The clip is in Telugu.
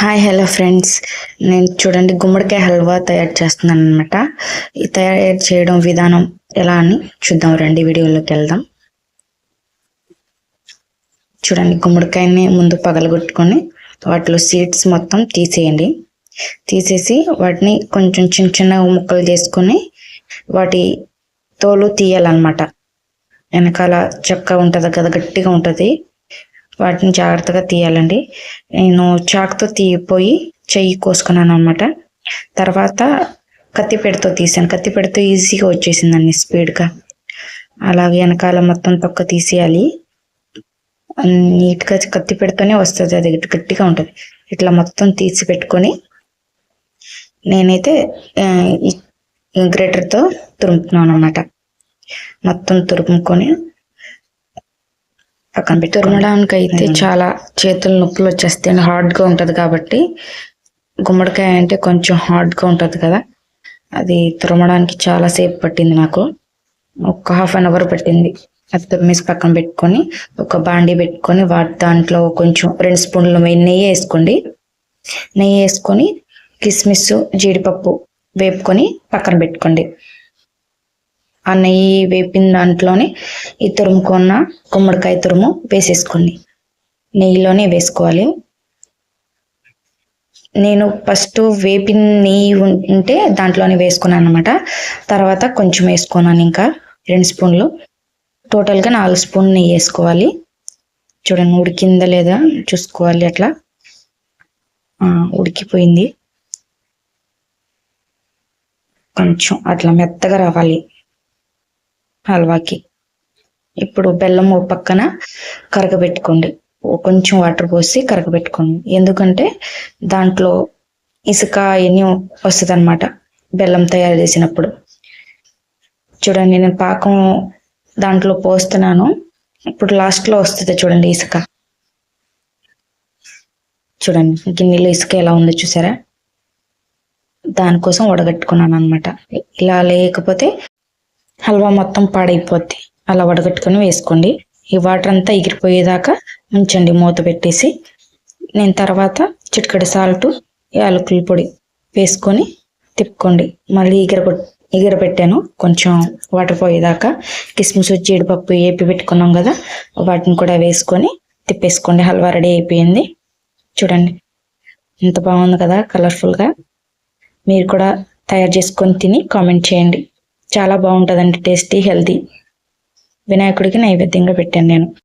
హాయ్ హలో ఫ్రెండ్స్ నేను చూడండి గుమ్మడికాయ హల్వా తయారు చేస్తున్నాను అనమాట తయారు చేయడం విధానం ఎలా అని చూద్దాం రండి వీడియోలోకి వెళ్దాం. చూడండి గుమ్మడికాయని ముందు పగలగొట్టుకొని వాటిలో సీడ్స్ మొత్తం తీసేయండి. తీసేసి వాటిని కొంచెం చిన్న చిన్న ముక్కలు చేసుకొని వాటి తోలు తీయాలన్నమాట. వెనకాల చెక్క ఉంటుంది కదా గట్టిగా ఉంటుంది. వాటిని జాగ్రత్తగా తీయాలండి. నేను చాక్తో తీయిపోయి చెయ్యి కోసుకున్నాను అనమాట తర్వాత కత్తిపెడతో తీసాను. కత్తిపెడతో ఈజీగా వచ్చేసిందండి స్పీడ్గా. అలాగే వెనకాల మొత్తం తొక్క తీసేయాలి. నీట్గా కత్తి పెడితేనే వస్తుంది అది గట్టిగా ఉంటుంది. ఇట్లా మొత్తం తీసి పెట్టుకొని నేనైతే గ్రేటర్తో తురుముతున్నాను అనమాట మొత్తం తురుముకొని పక్కన పెట్టి తురమడానికి అయితే చాలా చేతులు నొప్పులు వచ్చేస్తాయి హార్డ్గా ఉంటుంది కాబట్టి గుమ్మడికాయ అంటే కొంచెం హార్డ్గా ఉంటుంది కదా అది తురమడానికి చాలా సేపు పట్టింది నాకు. ఒక హాఫ్ అన్ అవర్ పట్టింది. అది తురిమేసి పక్కన పెట్టుకొని ఒక బాండీ పెట్టుకొని వాటి దాంట్లో కొంచెం రెండు స్పూన్లు నెయ్యి వేసుకోండి. నెయ్యి వేసుకొని కిస్మిస్ జీడిపప్పు వేపుకొని పక్కన పెట్టుకోండి. ఆ నెయ్యి వేపిన దాంట్లోనే ఈ తురుముకున్న గుమ్మడికాయ తురుము వేసేసుకోండి. నెయ్యిలోనే వేసుకోవాలి. నేను ఫస్ట్ వేపిన నెయ్యి ఉంటే దాంట్లోనే వేసుకున్నాను అనమాట తర్వాత కొంచెం వేసుకున్నాను ఇంకా రెండు స్పూన్లు. టోటల్గా నాలుగు స్పూన్ నెయ్యి వేసుకోవాలి. చూడండి ఉడికిందా లేదా చూసుకోవాలి అట్లా. ఉడికిపోయింది. కొంచెం అట్లా మెత్తగా రావాలి. హల్వాకి. ఇప్పుడు బెల్లం ఓ పక్కన కరగబెట్టుకోండి. కొంచెం వాటర్ పోసి కరగబెట్టుకోండి. ఎందుకంటే దాంట్లో ఇసుక ఎన్ని వస్తుంది అనమాట బెల్లం తయారు చేసినప్పుడు. చూడండి నేను పాకం దాంట్లో పోస్తున్నాను. ఇప్పుడు లాస్ట్లో వస్తుంది చూడండి ఇసుక. చూడండి గిన్నెలో ఇసుక ఎలా ఉందో చూసారా? దానికోసం వడగట్టుకున్నాను అనమాట ఇలా లేకపోతే హల్వా మొత్తం పాడైపోద్ది. అలా వడగట్టుకొని వేసుకోండి. ఈ వాటర్ అంతా ఎగిరిపోయేదాకా ఉంచండి. మూత పెట్టేసి నేను తర్వాత చిటికడి సాల్ట్ యాలకుల పొడి వేసుకొని తిప్పుకోండి. మళ్ళీ ఎగిర ఎగిర పెట్టాను. కొంచెం వాటర్ పోయేదాకా కిస్మిస్ జీడిపప్పు వేపి పెట్టుకున్నాం కదా వాటిని కూడా వేసుకొని తిప్పేసుకోండి. హల్వా రెడీ అయిపోయింది. చూడండి. ఎంత బాగుంది కదా కలర్ఫుల్గా. మీరు కూడా తయారు చేసుకొని తిని కామెంట్ చేయండి. చాలా బాగుంటుందండి టేస్టీ హెల్తీ. వినాయకుడికి నైవేద్యంగా పెట్టాను నేను.